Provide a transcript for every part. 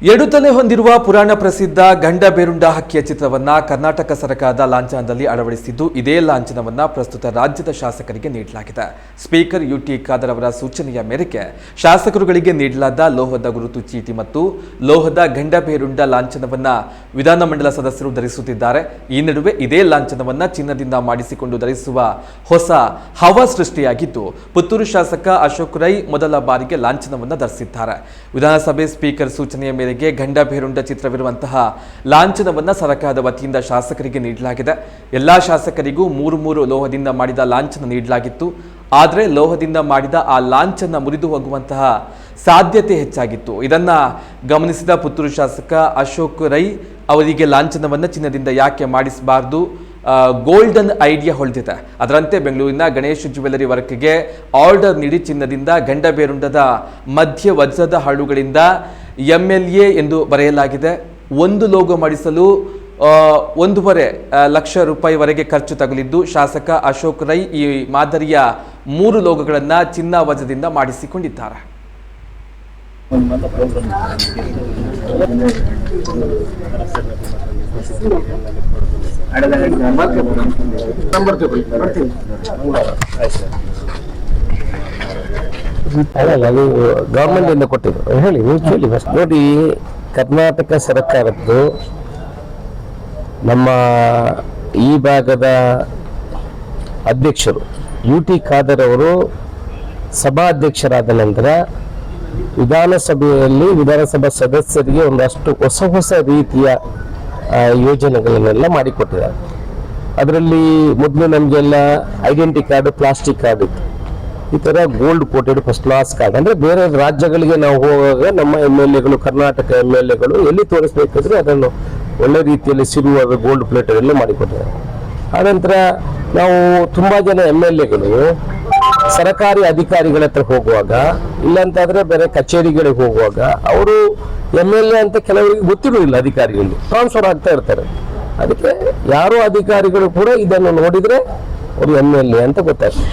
ಎಡುತಲೆ ಹೊಂದಿರುವ ಪುರಾಣ ಪ್ರಸಿದ್ಧ ಗಂಡ ಬೇರುಂಡ ಹಕ್ಕಿಯ ಚಿತ್ರವನ್ನ ಕರ್ನಾಟಕ ಸರ್ಕಾರದ ಲಾಂಛನದಲ್ಲಿ ಅಳವಡಿಸಿದ್ದು, ಇದೇ ಲಾಂಛನವನ್ನ ಪ್ರಸ್ತುತ ರಾಜ್ಯದ ಶಾಸಕರಿಗೆ ನೀಡಲಾಗಿದೆ. ಸ್ಪೀಕರ್ ಯುಟಿ ಖಾದರ್ ಅವರ ಸೂಚನೆಯ ಮೇರೆಗೆ ಶಾಸಕರುಗಳಿಗೆ ನೀಡಲಾದ ಲೋಹದ ಗುರುತು ಚೀಟಿ ಮತ್ತು ಲೋಹದ ಗಂಡ ಬೇರುಂಡ ಲಾಂಛನವನ್ನ ವಿಧಾನಮಂಡಲ ಸದಸ್ಯರು ಧರಿಸುತ್ತಿದ್ದಾರೆ. ಈ ನಡುವೆ ಇದೇ ಲಾಂಛನವನ್ನ ಚಿನ್ನದಿಂದ ಮಾಡಿಸಿಕೊಂಡು ಧರಿಸುವ ಹೊಸ ಹವ ಸೃಷ್ಟಿಯಾಗಿದ್ದು, ಪುತ್ತೂರು ಶಾಸಕ ಅಶೋಕ್ ರೈ ಮೊದಲ ಬಾರಿಗೆ ಲಾಂಛನವನ್ನ ಧರಿಸಿದ್ದಾರೆ. ವಿಧಾನಸಭೆ ಸ್ಪೀಕರ್ ಸೂಚನೆಯ ಮೇರೆಗೆ ಗಂಡ ಬೇರುಂಡ ಚಿತ್ರವಿರುವಂತಹ ಲಾಂಛನವನ್ನು ಸರ್ಕಾರದ ವತಿಯಿಂದ ಶಾಸಕರಿಗೆ ನೀಡಲಾಗಿದೆ. ಎಲ್ಲಾ ಶಾಸಕರಿಗೂ ಮೂರು ಮೂರು ಲೋಹದಿಂದ ಮಾಡಿದ ಲಾಂಛನ ನೀಡಲಾಗಿತ್ತು. ಆದರೆ ಲೋಹದಿಂದ ಮಾಡಿದ ಆ ಲಾಂಛನ ಮುರಿದು ಹೋಗುವಂತಹ ಸಾಧ್ಯತೆ ಹೆಚ್ಚಾಗಿತ್ತು. ಇದನ್ನು ಗಮನಿಸಿದ ಪುತ್ತೂರು ಶಾಸಕ ಅಶೋಕ್ ರೈ ಅವರಿಗೆ ಲಾಂಛನವನ್ನ ಚಿನ್ನದಿಂದ ಯಾಕೆ ಮಾಡಿಸಬಾರ್ದು? Golden idea ಹೊಳೆದಿದೆ. ಅದರಂತೆ ಬೆಂಗಳೂರಿನ ಗಣೇಶ್ ಜ್ಯುವೆಲರಿ ವರ್ಕ್ಗೆ ಆರ್ಡರ್ ನೀಡಿ ಚಿನ್ನದಿಂದ ಗಂಡ ಬೇರುಂಡದ ಮಧ್ಯ ವಜ್ರದ ಹಳ್ಳುಗಳಿಂದ ಎಂ ಎಲ್ ಎ ಎಂದು ಬರೆಯಲಾಗಿದೆ. ಒಂದು ಲೋಗೋ ಮಾಡಿಸಲು ಒಂದೂವರೆ ಲಕ್ಷ ರೂಪಾಯಿವರೆಗೆ ಖರ್ಚು ತಗಲಿದ್ದು ಶಾಸಕ ಅಶೋಕ್ ರೈ ಈ ಮಾದರಿಯ ಮೂರು ಲೋಗೋಗಳನ್ನು ಚಿನ್ನ ವಜದಿಂದ ಮಾಡಿಸಿಕೊಂಡಿದ್ದಾರೆ ಅಲ್ಲ ಅದು ಗವರ್ಮೆಂಟ್ ಇಂದ ಕೊಟ್ಟಿದ್ದು. ಹೇಳಿ ಕೇಳಿ ಫಸ್ಟ್ ನೋಡಿ ಕರ್ನಾಟಕ ಸರ್ಕಾರದ್ದು ನಮ್ಮ ಈ ಭಾಗದ ಅಧ್ಯಕ್ಷರು ಯು ಟಿ ಖಾದರ್ ಅವರು ಸಭಾಧ್ಯಕ್ಷರಾದ ನಂತರ ವಿಧಾನಸಭೆಯಲ್ಲಿ ವಿಧಾನಸಭಾ ಸದಸ್ಯರಿಗೆ ಒಂದಷ್ಟು ಹೊಸ ಹೊಸ ರೀತಿಯ ಯೋಜನೆಗಳನ್ನೆಲ್ಲ ಮಾಡಿಕೊಟ್ಟಿದ್ದಾರೆ. ಅದರಲ್ಲಿ ಮೊದಲು ನಮಗೆಲ್ಲ ಐಡೆಂಟಿ ಕಾರ್ಡ್ ಪ್ಲಾಸ್ಟಿಕ್ ಕಾರ್ಡ್ ಇತ್ತು. ಈ ತರ gold coated first class card ಅಂದ್ರೆ ಬೇರೆ ರಾಜ್ಯಗಳಿಗೆ ನಾವು ಹೋಗುವಾಗ ನಮ್ಮ ಎಂ ಎಲ್ ಎಗಳು ಕರ್ನಾಟಕ ಎಂ ಎಲ್ ಎಗಳು ಎಲ್ಲಿ ತೋರಿಸ್ಬೇಕಾದ್ರೆ ಅದನ್ನು ಒಳ್ಳೆ ರೀತಿಯಲ್ಲಿ ಸಿಗುವಾಗ ಗೋಲ್ಡ್ ಪ್ಲೇಟ್ ಎಲ್ಲ ಮಾಡಿಕೊಟ್ಟಿದ್ದಾರೆ ಆನಂತರ ನಾವು ತುಂಬಾ ಜನ ಎಂ ಎಲ್ ಎಗಳು ಸರ್ಕಾರಿ ಅಧಿಕಾರಿಗಳ ಹತ್ರ ಹೋಗುವಾಗ, ಇಲ್ಲಂತಾದ್ರೆ ಬೇರೆ ಕಚೇರಿಗಳಿಗೆ ಹೋಗುವಾಗ, ಅವರು ಎಂ ಎಲ್ ಎ ಅಂತ ಕೆಲವರಿಗೆ ಗೊತ್ತಿರುವುದಿಲ್ಲ ಅಧಿಕಾರಿಗಳು ಟ್ರಾನ್ಸ್ಫರ್ ಆಗ್ತಾ ಇರ್ತಾರೆ. ಅದಕ್ಕೆ ಯಾರೋ ಅಧಿಕಾರಿಗಳು ಕೂಡ ಇದನ್ನು ನೋಡಿದ್ರೆ ಅವರು ಎಂ ಎಲ್ ಎ ಅಂತ ಗೊತ್ತಾಗ್ತದೆ.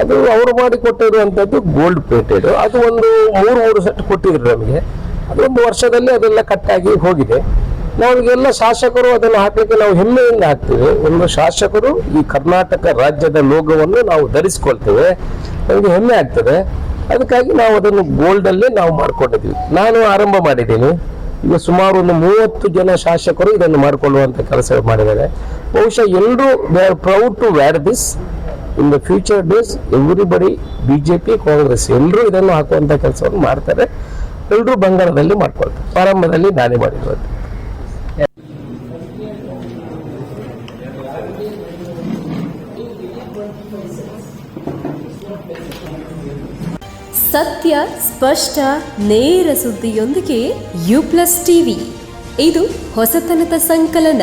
ಅದು ಅವರು ಮಾಡಿಕೊಟ್ಟಿರುವಂಥದ್ದು ಗೋಲ್ಡ್ ಪ್ಲೇಟೆಡ್ ಅದು ಒಂದು ಮೂರು ಮೂರು ಸೆಟ್ ಕೊಟ್ಟಿದ್ರು ನಮಗೆ. ಅದೊಂದು ವರ್ಷದಲ್ಲಿ ಅದೆಲ್ಲ ಕಟ್ಟಾಗಿ ಹೋಗಿದೆ. ನಮಗೆಲ್ಲ ಶಾಸಕರು ಅದನ್ನು ಹಾಕಲಿಕ್ಕೆ ನಾವು ಹೆಮ್ಮೆಯಿಂದ ಹಾಕ್ತೇವೆ. ಒಂದು ಶಾಸಕರು ಈ ಕರ್ನಾಟಕ ರಾಜ್ಯದ ಲೋಗವನ್ನು ನಾವು ಧರಿಸಿಕೊಳ್ತೇವೆ. ನಮಗೆ ಹೆಮ್ಮೆ ಆಗ್ತದೆ. ಅದಕ್ಕಾಗಿ ನಾವು ಅದನ್ನು ಗೋಲ್ಡಲ್ಲೇ ನಾವು ಮಾಡ್ಕೊಂಡಿದ್ದೀವಿ. ನಾನು ಆರಂಭ ಮಾಡಿದ್ದೀನಿ. ಈಗ ಸುಮಾರು ಒಂದು ಮೂವತ್ತು ಜನ ಶಾಸಕರು ಇದನ್ನು ಮಾಡಿಕೊಳ್ಳುವಂಥ ಕೆಲಸ ಮಾಡಿದ್ದಾರೆ. ಬಹುಶಃ ಎಲ್ಲರೂ proud to add this in the future days everybody BJP Congress ಎಲ್ಲರೂ ಇದನ್ನು ಹಾಕುವಂತ ಕೆಲಸವನ್ನು ಮಾಡ್ತಾರೆ. ಎಲ್ಲರೂ ಬಂಗಾರದಲ್ಲಿ ಮಾಡ್ಕೊಳ್ತಾರೆ. ಪ್ರಾರಂಭದಲ್ಲಿ ನಾನೇ ಮಾಡಿರೋದು. ಸತ್ಯ, ಸ್ಪಷ್ಟ, ನೇರ ಸುದ್ದಿಯೊಂದಿಗೆ ಯು ಪ್ಲಸ್ ಟಿವಿ ಇದು ಹೊಸತನದ ಸಂಕಲನ.